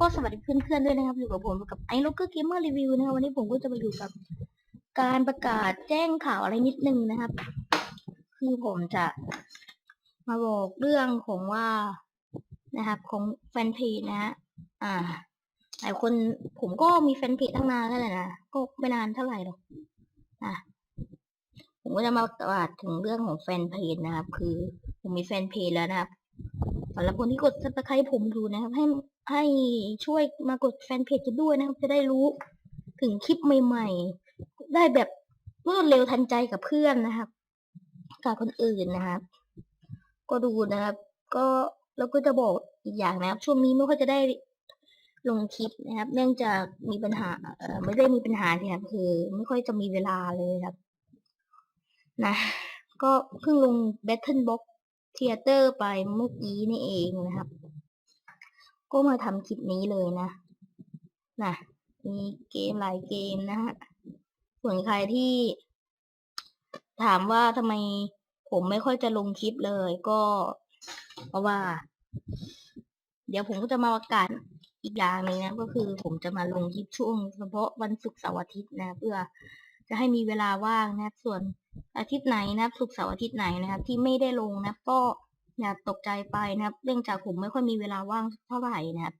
ก็สวัสดีเพื่อนๆด้วยนะครับ อยู่กับผมกับไอ้ล็อกเกอร์เกมเมอร์รีวิวนะครับ วันนี้ผมก็จะมาอยู่กับ การประกาศแจ้งข่าวอะไรนิดนึงนะครับ คือผมจะมาบอกเรื่องของว่านะครับ ของแฟนเพจนะฮะอ่า หลายคนผมก็มีแฟนเพจตั้งนานแล้วแหละนะก็ไม่นานเท่าไหร่หรอกอะผมก็จะมาประกาศถึงเรื่องของแฟนเพจนะครับ คือผมมีแฟนเพจแล้วนะครับสำหรับคนที่กดซับสไครต์ผมดูนะครับ ให้ ให้ช่วยมากดแฟนเพจกันด้วยนะครับ จะได้รู้ถึงคลิปใหม่ ๆ ได้แบบรวดเร็วทันใจกับเพื่อนนะครับกับคนอื่นนะครับ ก็ดูนะครับ ก็แล้วก็จะบอกอีกอย่างนะครับ ช่วงนี้ไม่ค่อยจะได้ลงคลิปนะครับ เนื่องจากมีปัญหา เอ่อไม่ได้มีปัญหาเนี่ยครับคือ ไม่ค่อยจะมีเวลาเลยครับ นะ ก็เพิ่งลง Battle Box Theater ไปเมื่อกี้นี่เองนะครับ ก็มาทำคลิปนี้เลยนะนะมีเกมหลายเกมนะฮะส่วนใครที่ ถามว่าทำไมผมไม่ค่อยจะลงคลิปเลยก็ เพราะว่า เดี๋ยวผมก็จะมาประกาศอีกอย่างหนึ่งนะ ก็คือผมจะมาลงคลิปช่วงเฉพาะวันศุกร์เสาร์อาทิตย์นะ เพื่อจะให้มีเวลาว่างนะ ส่วนอาทิตย์ไหนนะศุกร์เสาร์อาทิตย์ไหนนะครับ ที่ไม่ได้ลงนะก็ ครับก็อย่าตกใจไปนะครับเนื่องจากผมไม่ค่อยมีเวลาว่างเท่าไหร่นะครับ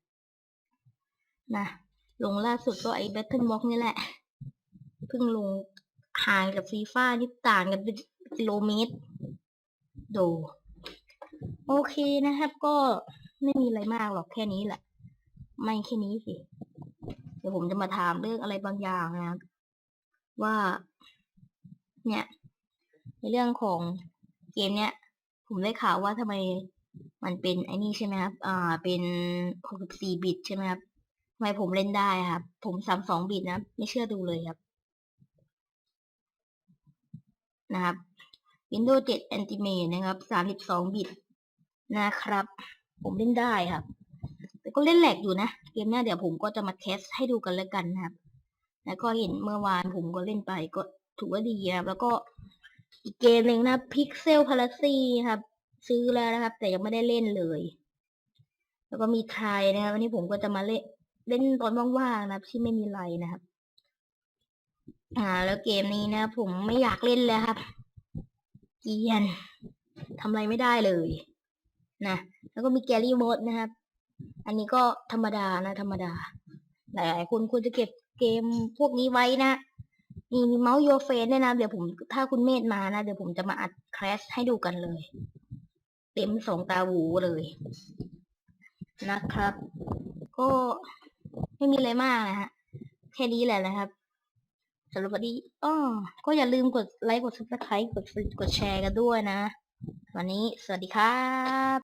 นะลงล่าสุดก็ไอ้ Battle Box นี่แหละเพิ่งลงห่างกับฟีฟ่านี่ต่างกันเป็นกิโลเมตรดูโอเคนะครับ ก็ไม่มีอะไรมากหรอกแค่นี้แหละ ไม่แค่นี้สิ เดี๋ยวผมจะมาถามเรื่องอะไรบางอย่างนะว่า เนี่ย ในเรื่องของเกมเนี้ย ผมได้ข่าวว่าทำไมมันเป็นไอ้นี่ใช่ไหมครับ อ่า เป็น 64 บิตใช่ไหมครับทำไมผมเล่นได้ครับ ผม 32 บิตนะไม่เชื่อดูเลยครับ นะครับ Windows 7 Ultimate นะครับ 32 บิตนะครับ ผมเล่นได้ครับ แต่ก็เล่นแหลกอยู่นะ เกมนี้เดี๋ยวผมก็จะมาเทสให้ดูกันแล้วกันนะครับ แล้วก็เห็นเมื่อวานผมก็เล่นไปก็ถือว่าดีนะครับ แล้วก็ อีกเกมหนึ่งนะ Pixel Palace ครับ ซื้อแล้วนะครับ แต่ยังไม่ได้เล่นเลย แล้วก็มีไทยนะครับวันนี้ผมก็จะมาเล่นเล่นตอนว่างๆนะครับ ที่ไม่มีไรนะครับ อ่า แล้วเกมนี้นะ ผมไม่อยากเล่นแล้วครับ เกียนทำอะไรไม่ได้เลยนะแล้วก็มีแกลี่มดนะครับ อันนี้ก็ธรรมดานะ ธรรมดา หลายๆคนควรจะเก็บเกมพวกนี้ไว้นะ มีมีเมาส์โยเฟนด้วยนะ เดี๋ยวผมถ้าคุณเมธมานะ เดี๋ยวผมจะมาอัดแคสให้ดูกันเลย เต็มสองตาหูเลย นะครับ ก็ไม่มีอะไรมากนะฮะ แค่นี้แหละนะครับสำหรับวันนี้อ้อก็อย่าลืมกดไลค์ กด subscribe กดกดแชร์กันด้วยนะ วันนี้สวัสดีครับ